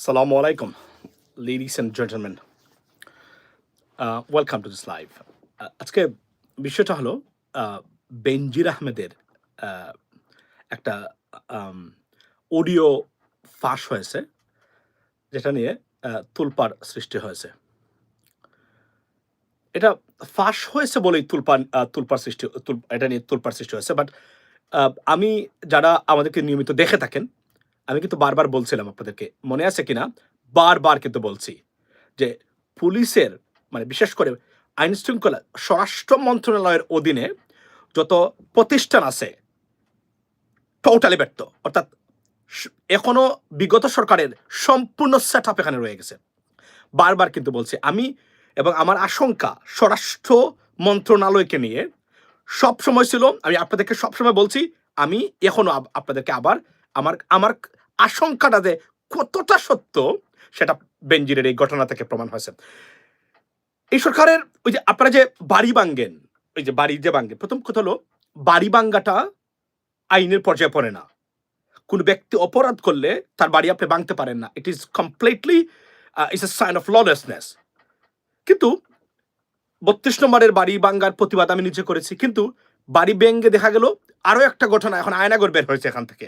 Assalamu alaikum, ladies and gentlemen. To this live. Uh, আজকে বিষয়টা হলো uh, বেনজির আহমেদের uh, একটা অডিও ফাঁস হয়েছে যেটা নিয়ে uh, তুলপার সৃষ্টি হয়েছে এটা ফাঁস হয়েছে বলেই তুলপার আহ, তুলপার সৃষ্টি এটা নিয়ে তুলপার সৃষ্টি হয়েছে বাট আমি যারা আমাদেরকে নিয়মিত দেখে থাকেন আমি কিন্তু বারবার বলছিলাম আপনাদেরকে, মনে আছে কিনা? বারবার কিন্তু বলছি যে পুলিশের মানে বিশেষ করে আইন শৃঙ্খলা স্বরাষ্ট্র মন্ত্রণালয়ের অধীনে যত প্রতিষ্ঠান আছে টোটালি ব্যর্থ। অর্থাৎ এখনও বিগত সরকারের সম্পূর্ণ সেট আপ এখানে রয়ে গেছে। বারবার কিন্তু বলছি, আমি এবং আমার আশঙ্কা স্বরাষ্ট্র মন্ত্রণালয়কে নিয়ে সব সময় ছিল, আমি আপনাদেরকে সবসময় বলছি, আমি এখনও আপনাদেরকে আবার আমার আমার আশঙ্কাটা যে কতটা সত্য, সেটা বেঞ্জিরের এই ঘটনা থেকে প্রমাণ হয়েছে। এই সরকারের ওই যে আপনারা যে বাড়ি ভাঙ্গেন ওই যে বাড়ি যে ভাঙ্গেন প্রথম কথা হলো বাড়ি ভাঙ্গাটা আইনের পর্যায়ে পড়ে না। কোন ব্যক্তি অপরাধ করলে তার বাড়ি আপনি ভাঙতে পারেন না। It is completely it's a sign of lawlessness কিন্তু বত্রিশ নম্বরের বাড়ি ভাঙ্গার প্রতিবাদ আমি নিজে করেছি। কিন্তু বাড়ি ব্যঙ্গে দেখা গেল আরও একটা ঘটনা, এখন আয়নাগর বের হয়েছে এখান থেকে।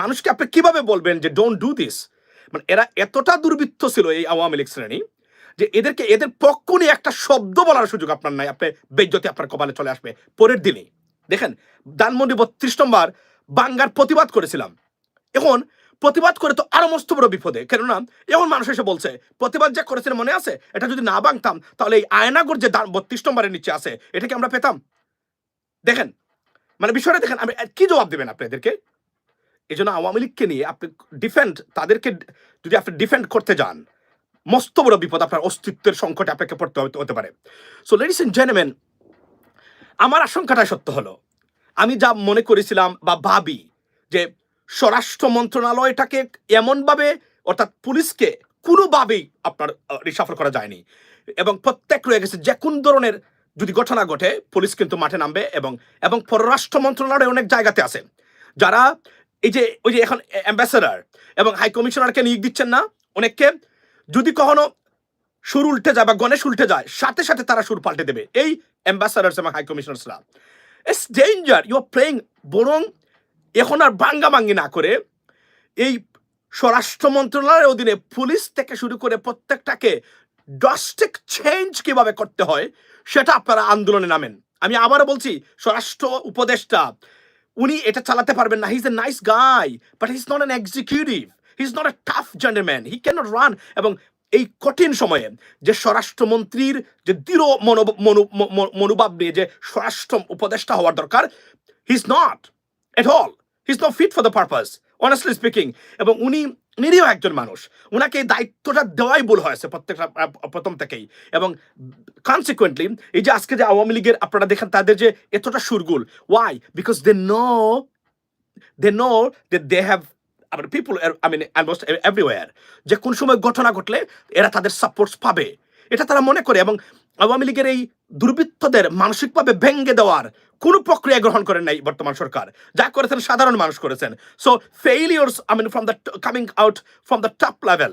মানুষকে আপনি কীভাবে বলবেন যে ডোন্ট ডু দিস মানে এরা এতটা দুর্বৃত্ত ছিল এই আওয়ামী লীগ শ্রেণি যে এদেরকে, এদের পক্ষ নিয়ে একটা শব্দ বলার সুযোগ আপনার নাই। আপনি বেজ্জতি আপনার কপালে চলে আসবে পরের দিনই। দেখেন দানমন্ডি বত্রিশ নম্বর বাঙ্গার প্রতিবাদ করেছিলাম। এখন প্রতিবাদ করে তো আরও মস্ত বড় বিপদে। কেননা, এখন মানুষ এসে বলছে, প্রতিবাদ যা করেছিল মনে আছে? এটা যদি না বাংতাম, তাহলে এই আয়নাগর যে বত্রিশ নম্বরের নিচে আছে, এটা কি আমরা পেতাম? দেখেন মানে বিষয়টা দেখেন, আমি কি জবাব দেবেন আপনি এদেরকে? এই জন্য আওয়ামী লীগকে নিয়ে আপনি ডিফেন্ড তাদেরকে যদি আপনি ডিফেন্ড করতে যান, মস্ত বড় বিপদ আপনার অস্তিত্বের সংকটে আপনাকে পড়তে হতে পারে। সো লেডিস এন্ড জেন্টলম্যান আমার আশঙ্কাটা সত্য হলো। আমি যা মনে করেছিলাম বা ভাবি যে স্বরাষ্ট্র মন্ত্রণালয়টাকে এমনভাবে, অর্থাৎ পুলিশকে কোনোভাবেই আপনার রিসাফল করা যায়নি। এবং প্রত্যেক রয়ে গেছে, যে কোন ধরনের যদি ঘটনা ঘটে, পুলিশ কিন্তু মাঠে নামবে এবং এবং পররাষ্ট্র মন্ত্রণালয় অনেক জায়গাতে আছে। যারা এই যে, ওই যে এখন অ্যাম্বাসেডার এবং হাই কমিশনারকে নিয়োগ দিচ্ছেন না, অনেককে, যদি কখনো সুর উল্টে যায় বা গণেশ উল্টে যায়, সাথে সাথে তারা সুর পাল্টে দেবে। এই অ্যাম্বাসাডার্স এবং high কমিশনার্সরা it's danger you are playing বরং এখন আর ভাঙ্গা ভাঙ্গি না করে এই স্বরাষ্ট্র মন্ত্রণালয়ের অধীনে পুলিশ থেকে শুরু করে প্রত্যেকটাকে ডস্টিক চেঞ্জ কীভাবে করতে হয়, সেটা আপনারা আন্দোলনে নামেন। আমি আবারও বলছি, স্বরাষ্ট্র উপদেষ্টা উনি এটা চালাতে পারবেন না। He is a nice guy but he is not an executive he is not a tough gentleman he can run এবং এই কঠিন সময়ে যে স্বরাষ্ট্রমন্ত্রীর যে দৃঢ় মনো- মনোভাব নিয়ে যে স্বরাষ্ট্র উপদেষ্টা হওয়ার দরকার he is not at all he is not fit for the purpose honestly speaking এবং উনি নিরীহ একজন মানুষ। ওনাকে এই দায়িত্বটা দেওয়াই ভুল হয়েছে প্রত্যেকটা প্রথম থেকেই। এবং কনসিকুয়েন্টলি এই যে আজকে যে আওয়ামী লীগের আপনারা দেখেন তাদের যে এতটা সুরগুল। Why because they know they know that they have I people I mean I mean, যে কোন সময় ঘটনা ঘটলে এরা তাদের সাপোর্টস পাবে। এটা তারা মনে করে এবং আওয়ামী লীগের এই দুর্বৃত্তদের মানসিকভাবে ভেঙ্গে দেওয়ার কোনো প্রক্রিয়া গ্রহণ করেন নাই বর্তমান সরকার। যা করেছেন সাধারণ মানুষ করেছেন। So failures I mean from the coming out from the top level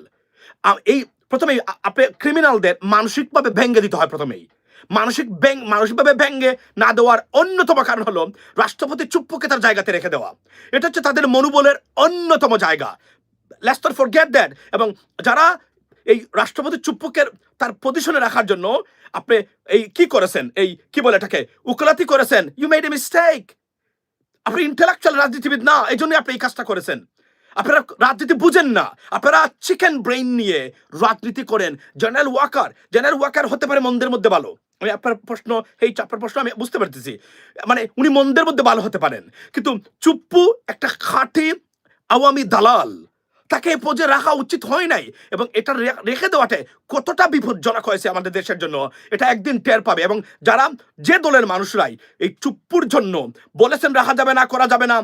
এই প্রথমেই আপনি ক্রিমিনালদের মানসিকভাবে ভেঙ্গে দিতে হয় প্রথমেই। মানসিক ব্যাং মানসিকভাবে ব্যঙ্গে না দেওয়ার অন্যতম কারণ হলো রাষ্ট্রপতি চুপ্পকে তার জায়গাতে রেখে দেওয়া। এটা হচ্ছে তাদের মনোবলের অন্যতম জায়গা। লেস্টার ফর গেট দ্যাট এবং যারা এই রাষ্ট্রপতি চুপ্পুকে তার পজিশনে রাখার জন্য আপনি এই কি করেছেন? এই কি বলে এটাকে? উকলাতি করেছেন। ইউ মেড এ মিস্টেক আপনি ইন্টেলেকচুয়াল রাজনীতিবিদ না এই জন্যই আপনি এই কাজটা করেছেন। আপনারা রাজনীতি বুঝেন না। আপনারা চিকেন ব্রেইন নিয়ে রাজনীতি করেন। জেনারেল ওয়াকার জেনারেল ওয়াকার হতে পারে মন্দের মধ্যে ভালো। আমি আপনার প্রশ্ন, এই আপনার প্রশ্ন আমি বুঝতে পারতেছি। মানে উনি মন্দের মধ্যে ভালো হতে পারেন। কিন্তু চুপ্পু একটা খাঁটি আওয়ামী দালাল। তাকে এই পদে রাখা উচিত হয় নাই। এবং এটা রেখে দেওয়াটা কতটা বিপজ্জনক হয়েছে আমাদের দেশের জন্য, এটা একদিন টের পাবে। এবং যারা যে দলের মানুষরাই এই চুপ্পুর জন্য বলেছেন রাখা যাবে না, করা যাবে না,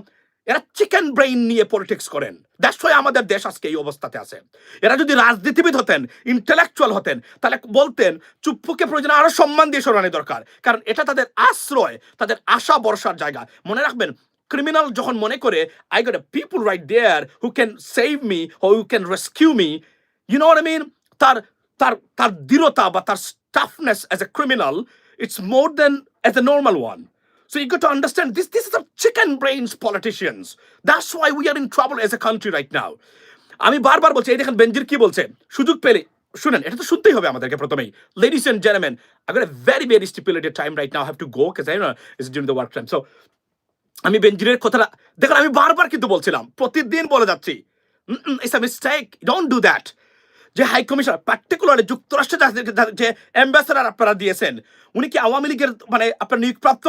এরা চিকেন ব্রেইন নিয়ে পলিটিক্স করেন। ওয়াই আমাদের দেশ আজকে এই অবস্থাতে আছে। এরা যদি রাজনীতিবিদ হতেন ইন্টেলেকচুয়াল হতেন, তাহলে বলতেন, চুপ্পুকে প্রয়োজনে আরও সম্মান দিয়ে সরানো দরকার। কারণ এটা তাদের আশ্রয়, তাদের আশা ভরসার জায়গা। মনে রাখবেন ক্রিমিনাল যখন মনে করে I got people right there who can save me who can rescue me You know what I mean? তার তার তার দৃঢ়তা বা তার toughness as a criminal, it's more than as a normal one. So you got to understand this. This is a chicken brains politicians. That's why we are in trouble as a country right now. আমি বারবার বলছি এই দেখেন বেনজির কি বলছে সুযোগ পেলে শুনেন এটা তো শুনতেই হবে আমাদেরকে প্রথমেই ladies and gentleman I got a very very stipulated time right now have to go cuz I know it's during the work time. So আমি বেঞ্জিরের কথাটা দেখেন, আমি বারবার কিন্তু বলছিলাম, প্রতিদিন বলে যাচ্ছি। It's a mistake don't do that যে হাই কমিশনার পার্টিকুলারলি যুক্তরাষ্ট্রে যে অ্যাম্বাসেডার আপনারা দিয়েছেন, উনি কি আওয়ামী লীগের মানে আপনার নিয়োগপ্রাপ্ত?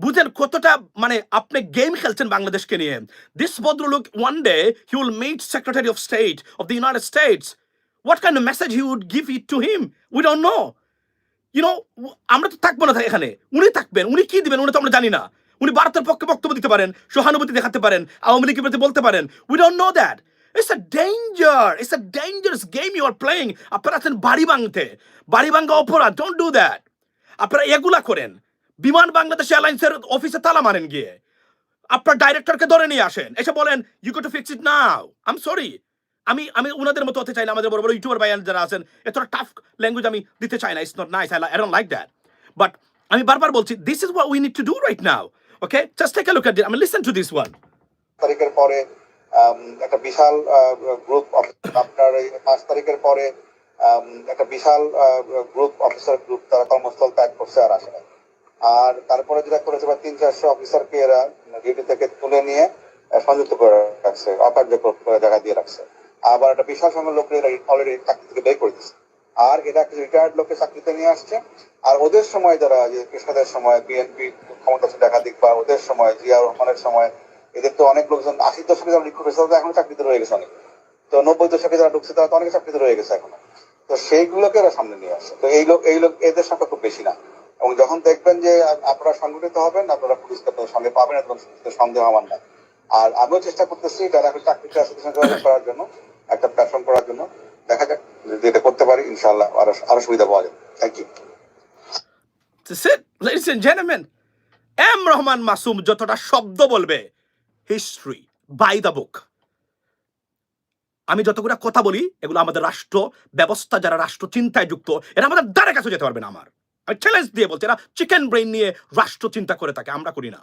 বুঝেন কতটা মানে আপনি গেম খেলছেন বাংলাদেশকে নিয়ে। দিস ভদ্রলোক one day he will meet secretary of state of the United States what kind message he would give it to him we don't know you know আমরা তো থাকব না এখানে। উনি থাকবেন, উনি কি দিবেন, উনি তো আমরা জানি না। উনি ভারতের পক্ষে বক্তব্য দিতে পারেন, সহানুভূতি দেখাতে পারেন, আওয়ামী লীগের প্রতি বলতে পারেন। We don't know that it's a danger it's a dangerous game you are playing আপনারা আছেন বাড়ি ভাঙতে। বাড়ি ভাঙ্গা অপরাধ ডোন্ট ডু দ্যাট আপনারা এগুলা করেন। বিমান বাংলাদেশ এয়ারলাইন্সের অফিসে তালা মারেন গিয়ে। আপনার ডাইরেক্টরকে ধরে নিয়ে আসেন। এসে বলেন you to fix it now I am sorry আমি আমি ওনাদের মতো হতে চাই না, আমাদের বড় বড় ইউটিউবার ভাইয়ান যারা আছেন। এতটা টাফ ল্যাঙ্গুয়েজ আমি দিতে চাই না। It's not nice I don't like that but আমি বারবার বলছি this is what we need to do right now just take a look at it আমি লিসেন টু দিস ওয়ান তারিখের পরে একটা বিশাল গ্রুপ অফিসার গ্রুপ তারা কর্মস্থল ত্যাগ করছে আর আসে আর তারপরে যেটা করেছে বা তিন চারশো অফিসারকে এরা ডিউটি থেকে তুলে নিয়ে সংযুক্ত করে রাখছে, অকার্যকর করে জায়গা দিয়ে রাখছে। আবার একটা বিশাল সংখ্যক লোককে এরা অলরেডি চাকরি থেকে বের করে দিচ্ছে আর কিছু রিটায়ার্ড লোককে চাকরিতে নিয়ে আসছে। আর ওদের সময় যারা যে কৃষ্ণদের সময় বিএনপি ক্ষমতা ছিল একাধিক বা ওদের সময়, জিয়া রহমানের সময়, এদের তো অনেক লোকজন, আশির দশকে যারা হয়েছে তারা এখনও চাকরিতে রয়ে গেছে অনেক। তো নব্বই দশকে যারা ঢুকছে তারা তো অনেকে চাকরিতে রয়ে গেছে এখনও। তো সেইগুলোকে এরা সামনে নিয়ে আসছে। তো এই লোক এই লোক, এদের সংখ্যা খুব বেশি না। এবং যখন দেখবেন যে আপনারা সংগঠিত হবেন, আপনারা পুলিশকে আপনাদের সঙ্গে পাবেন এরকম সন্দেহ আমার নাই আর আমিও চেষ্টা করতেছি যারা তাদের করার জন্য, একটা প্ল্যাটফর্ম করার জন্য। দেখা যাক করতে পারি ইনশাল্লাহ আরও আরও সুবিধা পাওয়া যাবে। Thank you. M Rahman Masum যতটা শব্দ বলবে হিস্ট্রি বাই দ্য বুক আমি যতগুলো কথা বলি, এগুলো আমাদের রাষ্ট্র ব্যবস্থা, যারা রাষ্ট্র চিন্তায় যুক্ত, এরা আমাদের দ্বারে কাছে যেতে পারবে না আমার। আমি চ্যালেঞ্জ দিয়ে বলছি, এরা চিকেন ব্রেন নিয়ে রাষ্ট্র চিন্তা করে থাকে, আমরা করি না।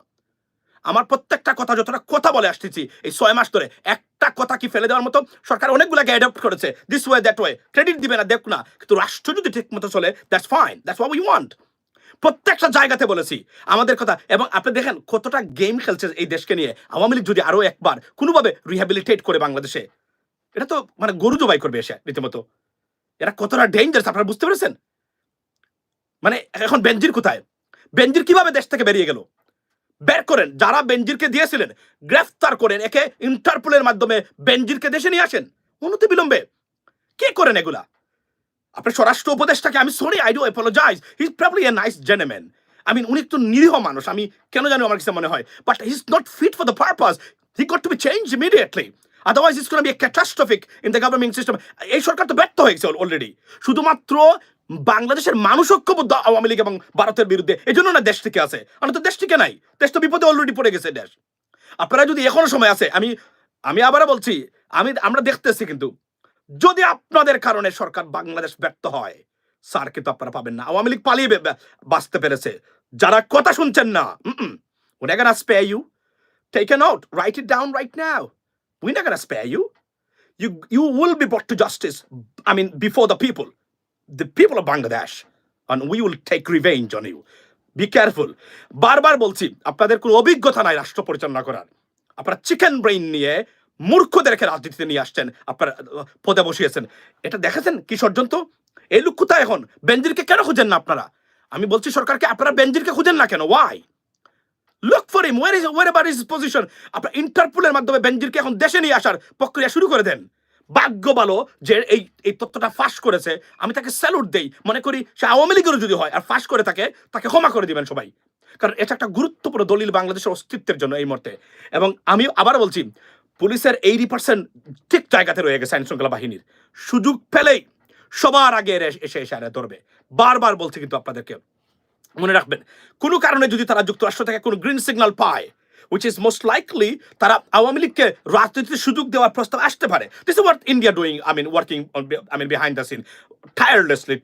আমার প্রত্যেকটা কথা যতটা কথা বলে আসতেছি, এই ছয় মাস ধরে একটা কথা কি ফেলে দেওয়ার মতো সরকার অনেকগুলোকে অ্যাডপ্ট করেছে। This way that way credit দিবে না, দেখ না। কিন্তু রাষ্ট্র যদি ঠিক মতো চলে that's fine that's what we want প্রত্যেকটা জায়গাতে বলেছি। আমাদের কথা, এবং আপনি দেখেন কতটা গেম খেলছে এই দেশকে নিয়ে। আওয়ামী লীগ যদি আরও একবার কোনোভাবে রিহ্যাবিলিটেট করে বাংলাদেশে, এটা তো মানে গরু জবাই করবে এসে, রীতিমতো। এরা কতটা ডেঞ্জারাস আপনারা বুঝতে পেরেছেন? মানে এখন বেঞ্জির কোথায়? বেঞ্জির কীভাবে দেশ থেকে বেরিয়ে গেল? বের করেন, যারা বেঞ্জিরকে দিয়েছিলেন, গ্রেফতার করেন, একে ইন্টারপোলের মাধ্যমে বেঞ্জিরকে দেশে নিয়ে আসেন। অনুতি বিলম্বে কে করেন এগুলা? আপনার স্বরাষ্ট্র উপদেষ্টাকে আমি sorry I do apologise is probably a nice gentleman I mean উনি একটু নিরীহ মানুষ, আমি কেন জানি আমার কাছে মনে হয়। But is not fit for the purpose he got to be change immediately otherwise is কোন catastrophic in the government system এই সরকার তো ব্যর্থ হয়ে গেছে অলরেডি শুধুমাত্র বাংলাদেশের মানুষ ঐক্যবদ্ধ আওয়ামী লীগ এবং ভারতের বিরুদ্ধে। এই জন্য না দেশ থেকে আছে। আমরা তো দেশ থেকে নাই। দেশ তো বিপদে অলরেডি পড়ে গেছে দেশ। আপনারা যদি এখনও সময় আছে, আমি আমি আবারও বলছি, আমি, আমরা দেখতেছি কিন্তু, যদি আপনাদের কারণে সরকার বাংলাদেশ ব্যর্থ হয়, স্যার কিন্তু আপনারা পাবেন না। আওয়ামী লীগ পালিয়ে বাঁচতে পেরেছে। যারা কথা শুনছেন না উনি gonna spare you take a note, write it down right now we're not gonna spare you you will be brought to justice, i mean, before the the people of bangladesh, and we will take revenge on you. Be careful বারবার বলছি, আপনাদের কোনো অভিজ্ঞতা নাই রাষ্ট্র পরিচালনা করার। আপনারা চিকেন ব্রেইন নিয়ে মূর্খদেরকে রাজনীতিতে নিয়ে আসছেন, আপনারা পদে বসিয়েছেন। এটা দেখেছেন কি ষড়যন্ত্র এই লোক কোথায় এখন? বেঞ্জিরকে কেন খুঁজেন না আপনারা? আমি বলছি, সরকারকে আপনারা বেঞ্জিরকে খুঁজেন না কেন? Why look for him where is wherever is position আপনার ইন্টারপোলের মাধ্যমে বেঞ্জিরকে এখন দেশে নিয়ে আসার প্রক্রিয়া শুরু করে দেন। ভাগ্য ভালো যে এই এই তথ্যটা ফাঁস করেছে, আমি তাকে স্যালুট দেই। মনে করি সে আওয়ামী লীগেরও যদি হয় আর ফাঁস করে থাকে, তাকে ক্ষমা করে দিবেন সবাই। কারণ এটা একটা গুরুত্বপূর্ণ দলিল বাংলাদেশের অস্তিত্বের জন্য এই মুহূর্তে। এবং আমি আবার বলছি, পুলিশের এইটি পার্সেন্ট ঠিক জায়গাতে রয়ে গেছে আইন শৃঙ্খলা বাহিনীর। সুযোগ পেলেই সবার আগে এসে এসে আরে ধরবে। বারবার বলছি কিন্তু আপনাদেরকে, মনে রাখবেন, কোনো কারণে যদি তারা যুক্তরাষ্ট্র থেকে কোনো গ্রিন সিগন্যাল পায় উইচ ইজ মোস্ট লাইকলি তারা আওয়ামী লীগকে রাজনীতিতে সুযোগ দেওয়ার প্রস্তাব আসতে পারে। This is what India doing I mean working I mean behind the scene tirelessly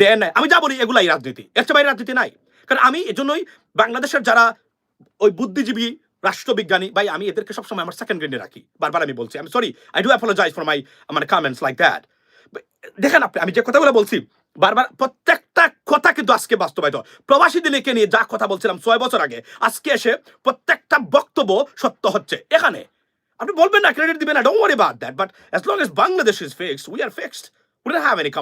day নাই আমি যা বলি, এগুলাই রাজনীতি। এর চেয়ে বাইরে রাজনীতি নাই। কারণ আমি এজন্যই বাংলাদেশের যারা ওই বুদ্ধিজীবী, রাষ্ট্রবিজ্ঞানী, ভাই, আমি এদেরকে সবসময় আমার সেকেন্ড গ্রেডে রাখি। বারবার আমি বলছি আমি sorry I do apologise for my মানে কামেন্টস লাইক দ্যাট দেখেন আপনি, আমি যে কথাগুলো বলছি বারবার প্রত্যেকটা কথা কিন্তু আজকে বাস্তবায়িত প্রবাসী দিলীকে নিয়ে যা কথা বলছিলাম ছয় বছর আগে, আজকে এসে প্রত্যেকটা বক্তব্য সত্য হচ্ছে। এখানে। আপনি বলবেন না ক্রেডিট দিবেন না worry that but as long as Bangladesh is fixed we are fixed we don't have any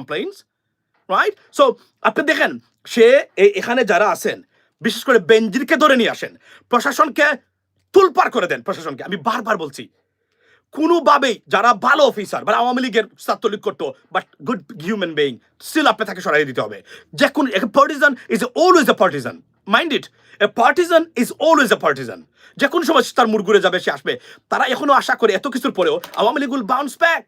right so আপনি দেখেন, সে এখানে যারা আছেন, বিশেষ করে বেঞ্জিরকে ধরে নিয়ে আসেন, প্রশাসনকে তুলপার করে দেন, প্রশাসনকে। আমি বারবার বলছি কোনোভাবেই যারা ভালো অফিসার বা আওয়ামী লীগের ছাত্রলীগ করতো but good human being still আপনি তাকে সরাই দিতে হবে। যে কোন partisan is always a partisan mind it a partisan is always a partisan যে কোন সময় তার মুড় ঘুরে যাবে, সে আসবে। তারা এখনও আশা করে এত কিছুর পরেও Awami League will bounce back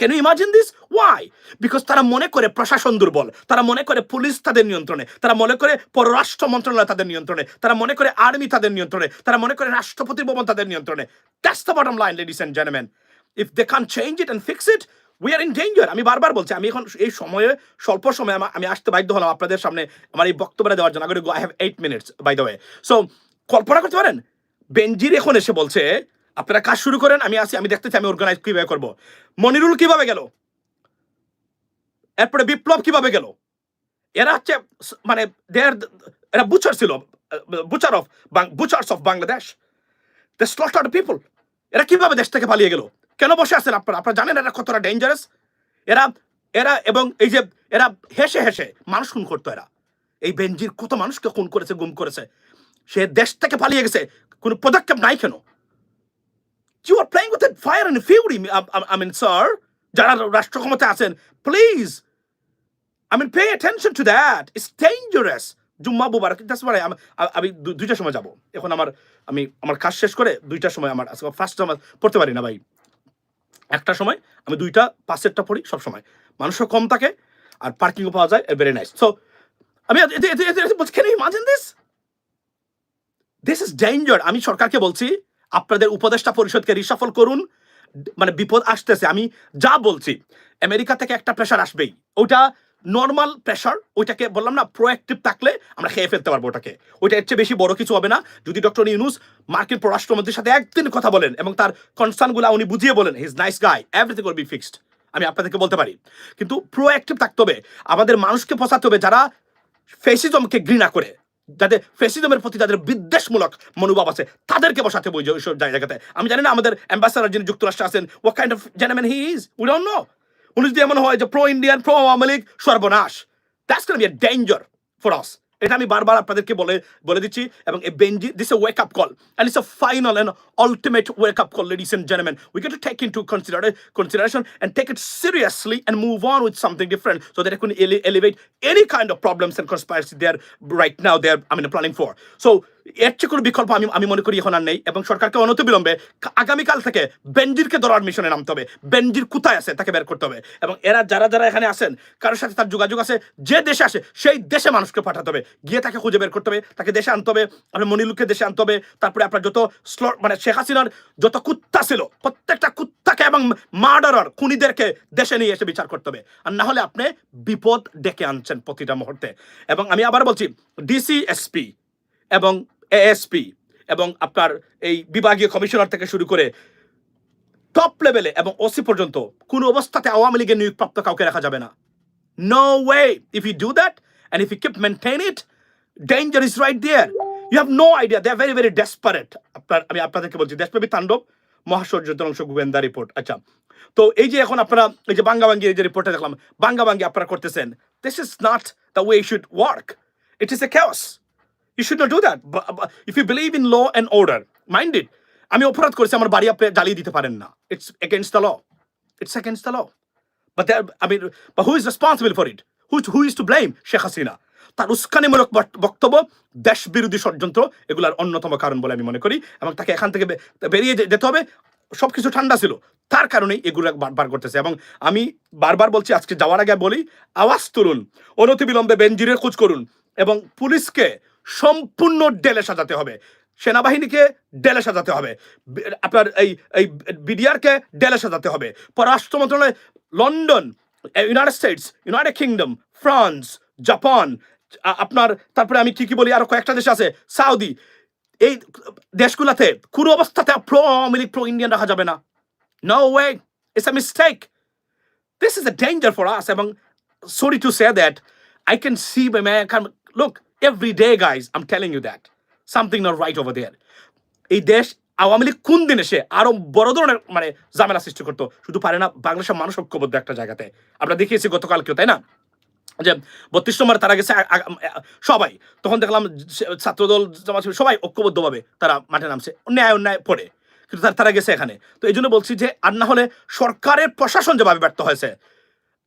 you imagine this why because তারা মনে করে প্রশাসন দুর্বল, তারা মনে করে পুলিশ তাদের নিয়ন্ত্রণে, তারা মনে করে পররাষ্ট্র মন্ত্রণালয় তাদের নিয়ন্ত্রণে, তারা মনে করে আর্মি তাদের নিয়ন্ত্রণে, তারা মনে করে রাষ্ট্রপতি ভবন তাদের নিয়ন্ত্রণে। That's the bottom line ladies and gentleman if they can change it and fix it we are in danger আমি বারবার বলছি, আমি এখন এই সময়ে, স্বল্প সময়ে আমা- আসতে বাধ্য হলাম আপনাদের সামনে আমার এই বক্তব্যটা দেওয়ার জন্য। I have eight minutes by the way so কল্পনা করতে পারেন? বেনজির এখন এসে বলছে আপনারা কাজ শুরু করেন, আমি আসি, আমি দেখতে চাই আমি অর্গানাইজ কীভাবে করব। মনিরুল কীভাবে গেল? এরপরে বিপ্লব কীভাবে গেল? এরা হচ্ছে মানে দেয়ার এরা বুচার ছিল butcher of butchers of Bangladesh they slaughtered people এরা কীভাবে দেশ থেকে পালিয়ে গেল? কেন বসে আছেন আপনারা? আপনারা জানেন এরা কতটা ডেঞ্জারাস এরা এরা এবং এই যে, এরা হেসে হেসে মানুষ খুন করতো এরা। এই বেঞ্জির কত মানুষকে খুন করেছে, গুম করেছে। সে দেশ থেকে পালিয়ে গেছে। কোনো পদক্ষেপ নাই কেন? You are playing with fire and fury I mean sir যারা রাষ্ট্র ক্ষমতায় আছেন please I mean pay attention to that it's dangerous জুম্মা বুবার দ্যাটস ওয়াই আমি দুইটার সময় যাব। এখন আমার, আমি, আমার কাজ শেষ করে দুইটার সময় আমার ফার্স্ট আমার পড়তে পারি না ভাই। একটা সময় আমি দুইটা পাঁচেরটা পড়ি সব সময়। মানুষও কম থাকে আর পার্কিংও পাওয়া যায় ভেরি নাইস সো আমি can you imagine this this is danger আমি সরকারকে বলছি আপনাদের উপদেষ্টা পরিষদকে রিসাফল করুন। মানে বিপদ আসতেছে, আমি যা বলছি, আমেরিকা থেকে একটা প্রেশার আসবেই। ওটা নর্মাল প্রেশার ওইটাকে বললাম না প্রোঅ্যাক্টিভ থাকলে আমরা খেয়ে ফেলতে পারব ওটাকে। ওইটা এর চেয়ে বেশি বড় কিছু হবে না। যদি ডক্টর ইউনুস মার্কিন পররাষ্ট্রমন্ত্রীর সাথে একদিন কথা বলেন এবং তার কনসার্নগুলো উনি বুঝিয়ে বলেন he's nice guy everything will be fixed আমি আপনাদেরকে বলতে পারি। কিন্তু প্রোঅ্যাক্টিভ থাকতে হবে। আমাদের মানুষকে পচাতে হবে যারা ফেসিজমকে ঘৃণা করে। যাদের ফেসিজমের প্রতি যাদের বিদ্বেষমূলক মনোভাব আছে, তাদেরকে বসাতে বই ওইসব জায়গাতে। আমি জানি না আমাদের অ্যাম্বাসাডার যিনি যুক্তরাষ্ট্রে আছেন ওয়া কাইন্ড অফ জেনামেন হি ইজ উই নো উনি যদি এমন হয় যে pro Indian pro Awami League সর্বনাশ that's be a danger for us এটা আমি বারবার আপনাদেরকে বলে বলে দিচ্ছি এবং এই বেঞ্জি this a wake up call and it's a final and ultimate wake up call ladies and gentleman we get to take in to consideration and take it seriously and move on with something different so that it can ele- elevate any kind of problems and conspiracy there right now they're I mean planning for. এর চেয়ে কোনো বিকল্প আমি আমি মনে করি এখন আর নেই। এবং সরকারকে অনতিবিলম্বে আগামীকাল থেকে বেনজিরকে ধরার মিশনে নামতে হবে। বেনজির কোথায় আছে তাকে বের করতে হবে। এবং এরা যারা যারা এখানে আসেন কারোর সাথে তার যোগাযোগ আছে, যে দেশে আসে, সেই দেশে মানুষকে পাঠাতে হবে। গিয়ে তাকে খুঁজে বের করতে হবে, তাকে দেশে আনতে হবে, আপনার মনিলুকে দেশে আনতে হবে, তারপরে আপনার যত স্লট মানে শেখ হাসিনার যত কুত্তা ছিল, প্রত্যেকটা কুত্তাকে এবং মার্ডারার খুনিদেরকে দেশে নিয়ে এসে বিচার করতে হবে। আর না হলে আপনি বিপদ ডেকে আনছেন প্রতিটা মুহূর্তে। এবং আমি আবার বলছি ডিসিএসপি এবং এএসপি এবং আপনার এই বিভাগীয় কমিশনার থেকে শুরু করে টপ লেভেলে এবং ওসি পর্যন্ত কোনো অবস্থাতে আওয়ামী লীগের নিয়োগপ্রাপ্ত কাউকে রাখা যাবে না। No way if you do that and if you keep maintain it danger is right there you have no idea they very very desperate আপনার আমি আপনাদেরকে বলছি দেশপ্রেমী তাণ্ডব মহাশৌর্য অংশ গোয়েন্দা রিপোর্ট আচ্ছা তো এই যে এখন আপনারা এই যে বাঙ্গাবাঙ্গি এই যে রিপোর্টটা দেখলাম, বাঙ্গা বাঙ্গাবাঙ্গি আপনারা করতেছেন। This is not the way should work it is a chaos. You should not do that if you believe in law and order mind it আমি অপরাধ করেছি আমার বাড়ি আপনি জ্বালিয়ে দিতে পারেন না। It's against the law it's against the law there, I mean, but who is responsible for it? Who, who is to blame? Sheikh Hasina তার উস্কানিমূলক বক্তব্য দেশ বিরোধী ষড়যন্ত্র এগুলার অন্যতম কারণ বলে আমি মনে করি। এবং তাকে এখান থেকে বেরিয়ে যেতে হবে সবকিছু ঠান্ডা ছিল। তার কারণেই এগুলো বারবার করতেছে। এবং আমি বারবার বলছি আজকে যাওয়ার আগে বলি আওয়াজ তুলুন অনতিবিলম্বে বেনজিরের খোঁজ করুন। এবং পুলিশকে সম্পূর্ণ ডেলে সাজাতে হবে। সেনাবাহিনীকে ডেলে সাজাতে হবে। আপনার এই এই বিডিআরকে ডেলে সাজাতে হবে। পররাষ্ট্র মন্ত্রণালয় London United States United Kingdom France Japan আপনার তারপরে আমি কি কি বলি আরও কয়েকটা দেশ আছে সাউদি। এই দেশগুলোতে কোনো অবস্থাতে pro Awami League pro Indian রাখা যাবে না। No way it's a mistake this is a danger for us. Among sorry to say that, I can see my man come every day, guys. I'm telling you that. Something not right over there. এই দেশ আওয়ামী লীগ কোন দিন এসে আরও বড় ধরনের মানে ঝামেলা সৃষ্টি করতো? শুধু পারে না বাংলাদেশের মানুষ ঐক্যবদ্ধ একটা জায়গাতে। আমরা দেখিয়েছি গতকালকেও তাই না? যে বত্রিশ নম্বর তারা গেছে সবাই। তখন দেখলাম ছাত্রদল জামাত সবাই ঐক্যবদ্ধভাবে তারা মাঠে নামছে। অন্যায় অন্যায় পড়ে। কিন্তু তারা গেছে এখানে। তো এই জন্য বলছি যে আর না হলে সরকারের প্রশাসন যেভাবে ব্যর্থ হয়েছে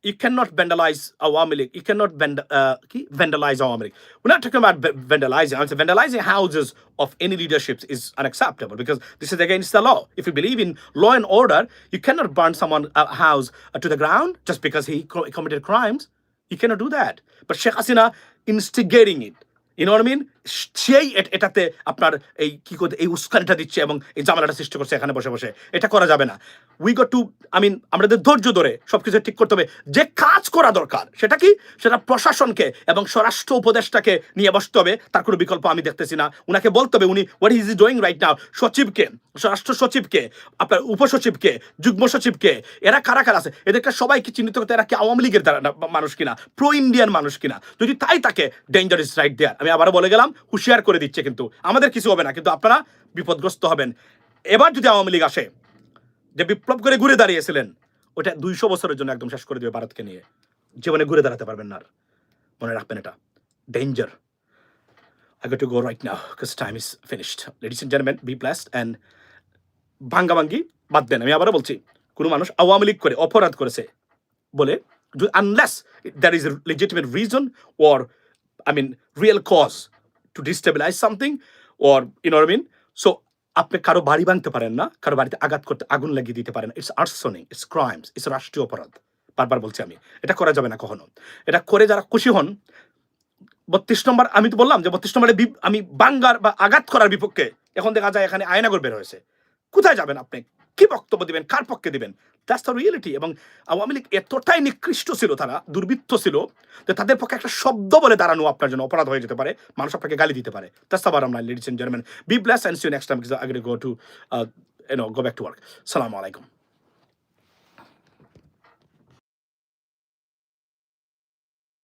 you cannot vandalize Awami League. You cannot vand- uh, vandalize Awami League. We're not talking about vandalizing. I'm saying vandalizing houses of any leaderships is unacceptable because this is against the law. If you believe in law and order, you cannot burn someone's uh, house uh, to the ground just because he committed crimes. You cannot do that. But Sheikh Hasina instigating it. You know what I mean? সেই এটাতে আপনার এই কি করতে এই উস্কানিটা দিচ্ছে এবং এই জামালাটা সৃষ্টি করছে এখানে বসে বসে। এটা করা যাবে না। We got to I mean আমাদের ধৈর্য ধরে সবকিছু ঠিক করতে হবে। যে কাজ করা দরকার, সেটা কি? সেটা প্রশাসনকে এবং স্বরাষ্ট্র উপদেষ্টাকে নিয়ে বসতে হবে। তার কোনো বিকল্প আমি দেখতেছি না। উনাকে বলতে হবে উনি what is is doing right now সচিবকে, স্বরাষ্ট্র সচিবকে, আপনার উপসচিবকে, যুগ্ম সচিবকে, এরা কারা কারা আছে? এদেরকে সবাইকে চিহ্নিত করতে এরা কি আওয়ামী লীগের দ্বারা মানুষ কিনা? প্রো ইন্ডিয়ান মানুষ কিনা? যদি তাই তাকে ডেঞ্জার ইজ রাইট দেয়ার আমি আবারও বলে গেলাম হুঁশিয়ার করে দিচ্ছে কিন্তু। আমাদের কিছু হবে না কিন্তু আপনারা বিপদগ্রস্ত হবেন। এবার যদি আওয়ামী লীগ আসে যে বিপ্লব করে ঘুরে দাঁড়িয়েছিলেন ওটা দুইশো বছরের জন্য একদম শেষ করে দেবে ভারতকে নিয়ে। জীবনে ঘুরে দাঁড়াতে পারবেন না মনে রাখবেন এটা। Danger I got to go right now because time is finished. Ladies and gentlemen, be blessed and ভাঙ্গাভাঙ্গি বাদ দেন। আমি আবারও বলছি কোনো মানুষ আওয়ামী লীগ করে অপরাধ করেছে বলে unless there is legitimate reason or I mean real cause to destabilize something or in mean so আপনি কারও বাড়ি ভাঙতে পারেন না, কারও বাড়িতে আঘাত করতে আগুন লাগিয়ে দিতে পারেন it's arsoning it's crimes it's রাষ্ট্রীয় অপরাধ। বারবার বলছি আমি। এটা করা যাবে না কখনো। এটা করে যারা খুশি হন, বত্রিশ নম্বর, আমি তো বললাম যে বত্রিশ নম্বরে আমি বাঙ্গার বা আঘাত করার বিপক্ষে, এখন দেখা যায় এখানে আয়নাগর বের হয়েছে। কোথায় যাবেন আপনি? কি বক্তব্য দিবেন? কার পক্ষে দিবেন? দ্যাটস দ্য রিয়েলিটি এবং আওয়ামী লীগ এতটাই নিকৃষ্ট ছিল তারা দুর্বৃত্ত ছিল যে তাদের পক্ষে একটা শব্দ বলে দাঁড়ানো আপনার জন্য অপরাধ হয়ে যেতে পারে। মানুষ আপনাকে গালি দিতে পারে। দ্যাটস আবার আমরা ladies and gentleman be bless and see you next time go to go to uh, you know go back